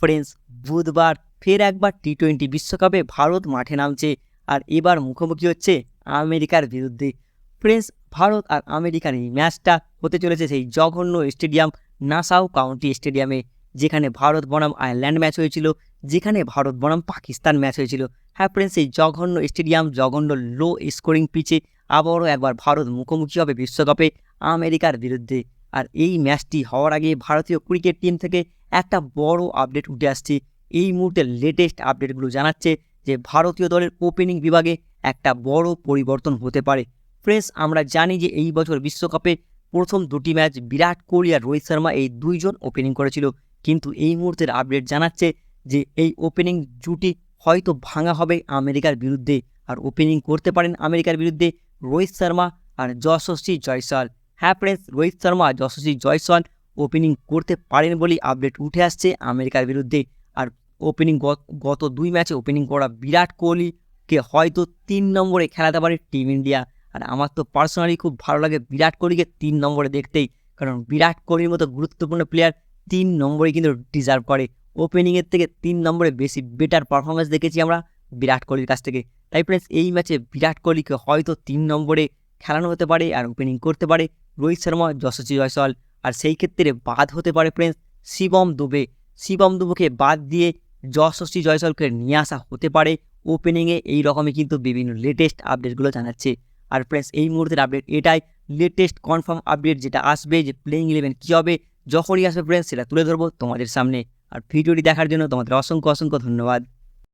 Friends বুধবার ফের একবার টি টোয়েন্টি বিশ্বকাপে ভারত মাঠে নামছে আর এবার মুখোমুখি হচ্ছে আমেরিকার বিরুদ্ধে। ফ্রেন্ডস ভারত আর আমেরিকার এই ম্যাচটা হতে চলেছে সেই জঘন্য স্টেডিয়াম নাসাও কাউন্টি স্টেডিয়ামে, যেখানে ভারত বনাম আয়ারল্যান্ড ম্যাচ হয়েছিল, যেখানে ভারত বনাম পাকিস্তান ম্যাচ হয়েছিল। হ্যাঁ ফ্রেন্ডস এই জঘন্য স্টেডিয়াম, জঘন্য লো স্কোরিং পিচে আবারও একবার ভারত মুখোমুখি হবে বিশ্বকাপে আমেরিকার বিরুদ্ধে। আর এই ম্যাচটি হওয়ার আগে ভারতীয় ক্রিকেট টিম থেকে একটা বড় আপডেট উঠে আসছে। এই মুহূর্তে লেটেস্ট আপডেটগুলো জানাচ্ছে যে ভারতীয় দলের ওপেনিং বিভাগে একটা বড় পরিবর্তন হতে পারে। ফ্রেন্ডস আমরা জানি যে এই বছর বিশ্বকাপে প্রথম দুটি ম্যাচ বিরাট কোহলি আর রোহিত শর্মা এই দুইজন ওপেনিং করেছিল। কিন্তু এই মুহূর্তের আপডেট জানাচ্ছে যে এই ওপেনিং জুটি হয়তো ভাঙা হবে আমেরিকার বিরুদ্ধে। আর ওপেনিং করতে পারেন আমেরিকার বিরুদ্ধে রোহিত শর্মা আর যশস্বী জয়সওয়াল। হ্যাঁ ফ্রেন্ডস রোহিত শর্মা আর যশস্বী জয়সওয়াল ওপেনিং করতে পারেন বলেই আপডেট উঠে আসছে আমেরিকার বিরুদ্ধে। আর ওপেনিং গত দুই ম্যাচে ওপেনিং করা বিরাট কোহলিকে হয়তো তিন নম্বরে খেলাতে পারে টিম ইন্ডিয়া আর আমার তো পার্সোনালি খুব ভালো লাগে বিরাট কোহলিকে তিন নম্বরে দেখতেই। কারণ বিরাট কোহলির মতো গুরুত্বপূর্ণ প্লেয়ার তিন নম্বরে কিন্তু ডিজার্ভ করে। ওপেনিংয়ের থেকে তিন নম্বরে বেশি বেটার পারফরমেন্স দেখেছি আমরা বিরাট কোহলির কাছ থেকে। তাই ফ্রেন্ডস এই ম্যাচে বিরাট কোহলিকে হয়তো তিন নম্বরে খেলানো হতে পারে আর ওপেনিং করতে পারে রোহিত শর্মা, যশস্বী জয়সওয়াল। আর সেই ক্ষেত্রে বাদ হতে পারে ফ্রেন্ডস শিবম দুবে। শিবম দুবেকে বাদ দিয়ে যশস্বী জয়সওয়ালকে নিয়ে আসা হতে পারে। ওপেনিংয়ে এই রকমই কিন্তু বিভিন্ন লেটেস্ট আপডেটগুলো জানাচ্ছে। আর ফ্রেন্ডস এই মুহূর্তের আপডেট এটাই। লেটেস্ট কনফার্ম আপডেট যেটা আসবে, যে প্লেইং ইলেভেন কী হবে, যখনই আসবে ফ্রেন্ডস সেটা তুলে ধরবো তোমাদের সামনে। আর ভিডিওটি দেখার জন্য তোমাদের অসংখ্য অসংখ্য ধন্যবাদ।